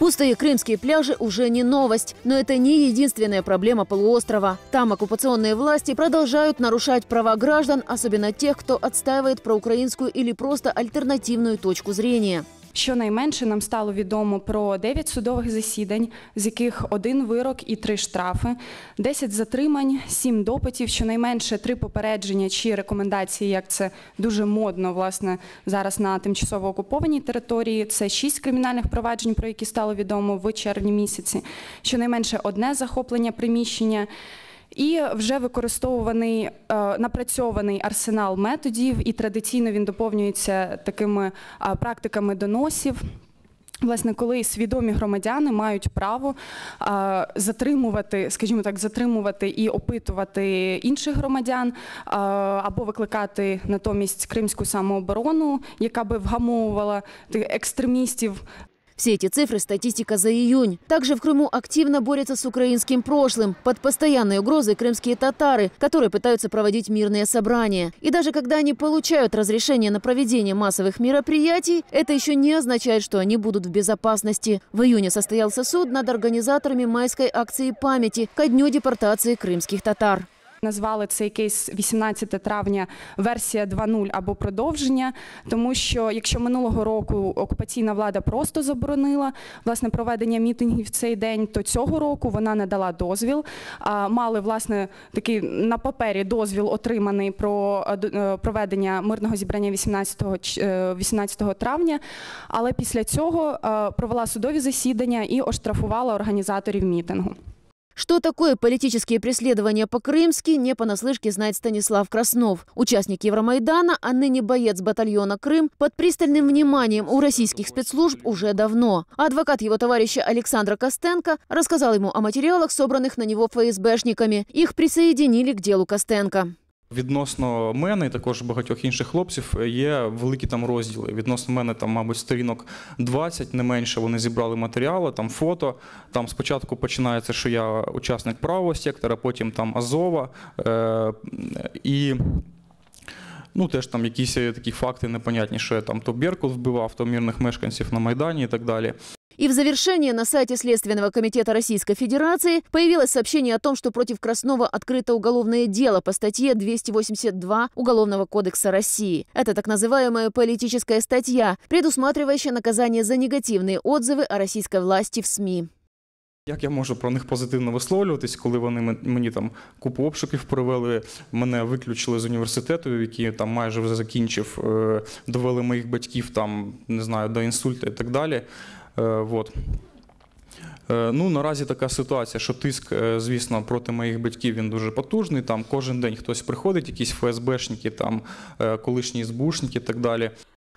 Пустые крымские пляжи уже не новость, но это не единственная проблема полуострова. Там оккупационные власти продолжают нарушать права граждан, особенно тех, кто отстаивает проукраинскую или просто альтернативную точку зрения. Щонайменше нам стало відомо про 9 судових засідань, з яких один вирок і три штрафи, 10 затримань, 7 допитів, щонайменше три попередження чи рекомендації, як це дуже модно власне зараз на тимчасово окупованій території. Це 6 кримінальних проваджень, про які стало відомо в червні місяці. Щонайменше одне захоплення приміщення. І вже використовуваний е, напрацьований арсенал методів, і традиційно він доповнюється такими е, практиками доносів. Власне, коли свідомі громадяни мають право а, затримувати, скажімо так, затримувати і опитувати інших громадян, а, або викликати натомість кримську самооборону, яка би вгамовувала тих екстремістів Все эти цифры – статистика за июнь. Также в Крыму активно борются с украинским прошлым. Под постоянной угрозой крымские татары, которые пытаются проводить мирные собрания. И даже когда они получают разрешение на проведение массовых мероприятий, это еще не означает, что они будут в безопасности. В июне состоялся суд над организаторами майской акции памяти ко дню депортации крымских татар. Назвали цей кейс 18 травня версія 2.0 або продовження, тому що якщо минулого року окупаційна влада просто заборонила власне проведення мітингів в цей день, то цього року вона не дала дозвіл. Мали власне такий на папері дозвіл отриманий про е, е, проведення мирного зібрання 18, ч- е, 18 травня. Але після цього провела судові засідання і оштрафувала організаторів мітингу. Что такое политические преследования по-крымски, не понаслышке знает Станислав Краснов. Участник Евромайдана, а ныне боец батальона «Крым» под пристальным вниманием у российских спецслужб уже давно. Адвокат его товарища Александра Костенко рассказал ему о материалах, собранных на него ФСБшниками. Их присоединили к делу Костенко. Відносно мене і також багатьох інших хлопців є великі там розділи. Відносно мене там, мабуть, сторінок 20, не менше. Вони зібрали матеріали, там фото. Там спочатку починається, що я учасник правого сектора, потім там Азова. Е- і ну, теж там якісь такі факти непонятні, що я там то Беркут вбивав, то мирних мешканців на Майдані і так далі. И в завершение на сайте Следственного комитета Российской Федерации появилось сообщение о том, что против Краснова открыто уголовное дело по статье 282 Уголовного кодекса России. Это так называемая политическая статья, предусматривающая наказание за негативные отзывы о российской власти в СМИ. Як я можу про них позитивно висловлюватись, коли вони мен- мені там купу обшуків провели, мене виключили з університету, який я там майже вже закінчив, е, довели моїх батьків там, не знаю, до інсульту і так далі. Е, Вот. Е, Ну, наразі така ситуація, що тиск, е, звісно, проти моїх батьків він дуже потужний. Там кожен день хтось приходить, якісь ФСБшники, там колишні СБУшники і так далі.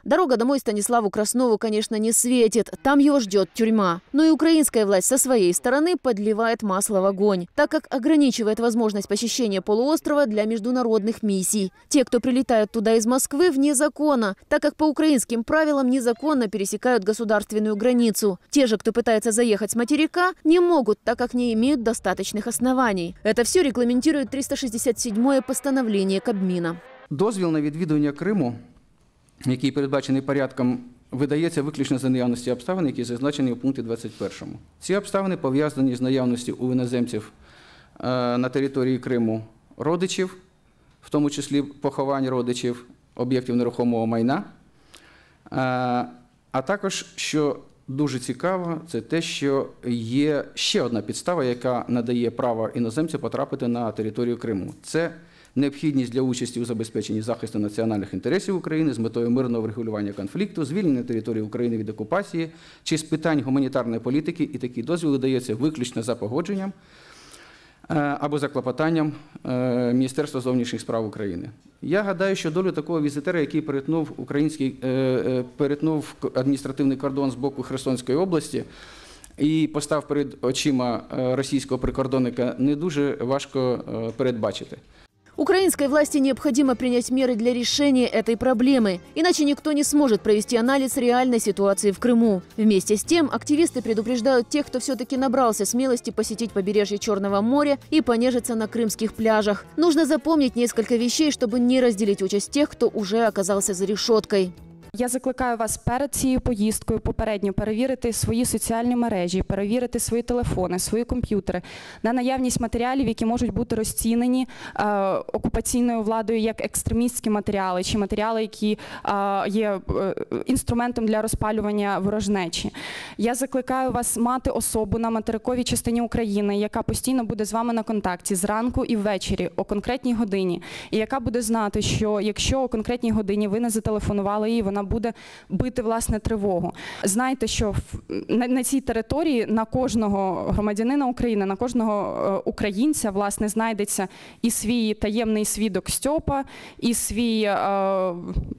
Дорога домой Станиславу Краснову, конечно, не светит. Там его ждет тюрьма. Но и украинская власть со своей стороны подливает масло в огонь, так как ограничивает возможность посещения полуострова для международных миссий. Те, кто прилетают туда из Москвы, вне закона, так как по украинским правилам незаконно пересекают государственную границу. Те же, кто пытается заехать с материка, не могут, так как не имеют достаточных оснований. Это все регламентирует 367-е постановление Кабмина. Дозвіл на відвідування Криму, який передбачений порядком, видається виключно за наявності обставин, які зазначені у пункті 21. Ці обставини пов'язані з наявністю у іноземців е, на території Криму родичів, в тому числі поховань родичів, об'єктів нерухомого майна. Е, А також, що дуже цікаво, це те, що є ще одна підстава, яка надає право іноземцю потрапити на територію Криму. Це необхідність для участі у забезпеченні захисту національних інтересів України з метою мирного врегулювання конфлікту, звільнення території України від окупації чи з питань гуманітарної політики, і такий дозвіл видається виключно за погодженням е, або за клопотанням е, Міністерства зовнішніх справ України. Я гадаю, що долю такого візитера, який перетнув український е, перетнув адміністративний кордон з боку Херсонської області. І постав перед очима російського прикордонника не дуже важко передбачити. Украинской власти необходимо принять меры для решения этой проблемы, иначе никто не сможет провести анализ реальной ситуации в Крыму. Вместе с тем, активисты предупреждают тех, кто все-таки набрался смелости посетить побережье Черного моря и понежиться на крымских пляжах. Нужно запомнить несколько вещей, чтобы не разделить участь тех, кто уже оказался за решеткой. Я закликаю вас перед цією поїздкою попередньо перевірити свої соціальні мережі, перевірити свої телефони, свої комп'ютери на наявність матеріалів, які можуть бути розцінені е, окупаційною владою як екстремістські матеріали чи матеріали, які е, є е, інструментом для розпалювання ворожнечі. Я закликаю вас мати особу на материковій частині України, яка постійно буде з вами на контакті зранку і ввечері о конкретній годині, і яка буде знати, що якщо о конкретній годині ви не зателефонували їй, вона буде бити власне тривогу. Знайте, що на, цій території на кожного громадянина України, на кожного е, українця, власне, знайдеться і свій таємний свідок Стьопа, і свій е,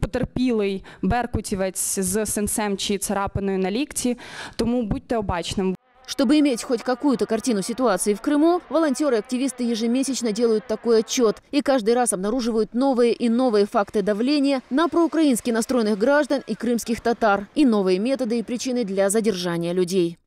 потерпілий беркутівець з сенсем чи царапиною на лікті. Тому будьте обачним. Чтобы иметь хоть какую-то картину ситуации в Крыму, волонтеры и активисты ежемесячно делают такой отчет и каждый раз обнаруживают новые и новые факты давления на проукраински настроенных граждан и крымских татар и новые методы и причины для задержания людей.